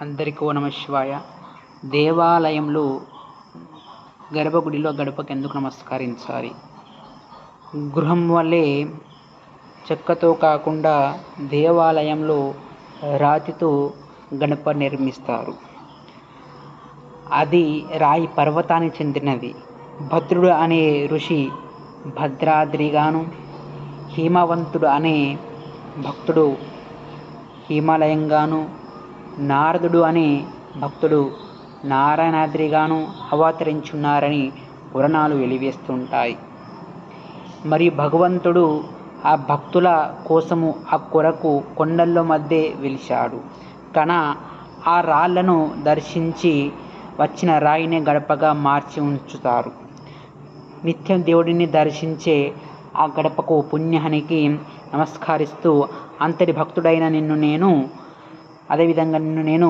అందరికీ ఓ నమ శివాయ. దేవాలయంలో గర్భగుడిలో గడపకు ఎందుకు నమస్కరించాలి? గృహం వల్లే చెక్కతో కాకుండా దేవాలయంలో రాతితో గణప నిర్మిస్తారు. అది రాయి పర్వతానికి చెందినది. భద్రుడు అనే ఋషి భద్రాద్రిగాను హేమవంతుడు అనే భక్తుడు హిమాలయంగాను నారదుడు అనే భక్తుడు నారాయణాద్రిగాను అవతరించున్నారని పురాణాలు వెలివేస్తుంటాయి. మరి భగవంతుడు ఆ భక్తుల కోసము ఆ కొరకు కొండల్లో మధ్య వెలిశాడు. కన ఆ రాళ్ళను దర్శించి వచ్చిన రాయిని గడపగా మార్చి ఉంచుతారు. నిత్యం దేవుడిని దర్శించే ఆ గడపకు పుణ్యానికి నమస్కరిస్తూ అంతటి భక్తుడైన నిన్ను నేను అదేవిధంగా నిన్ను నేను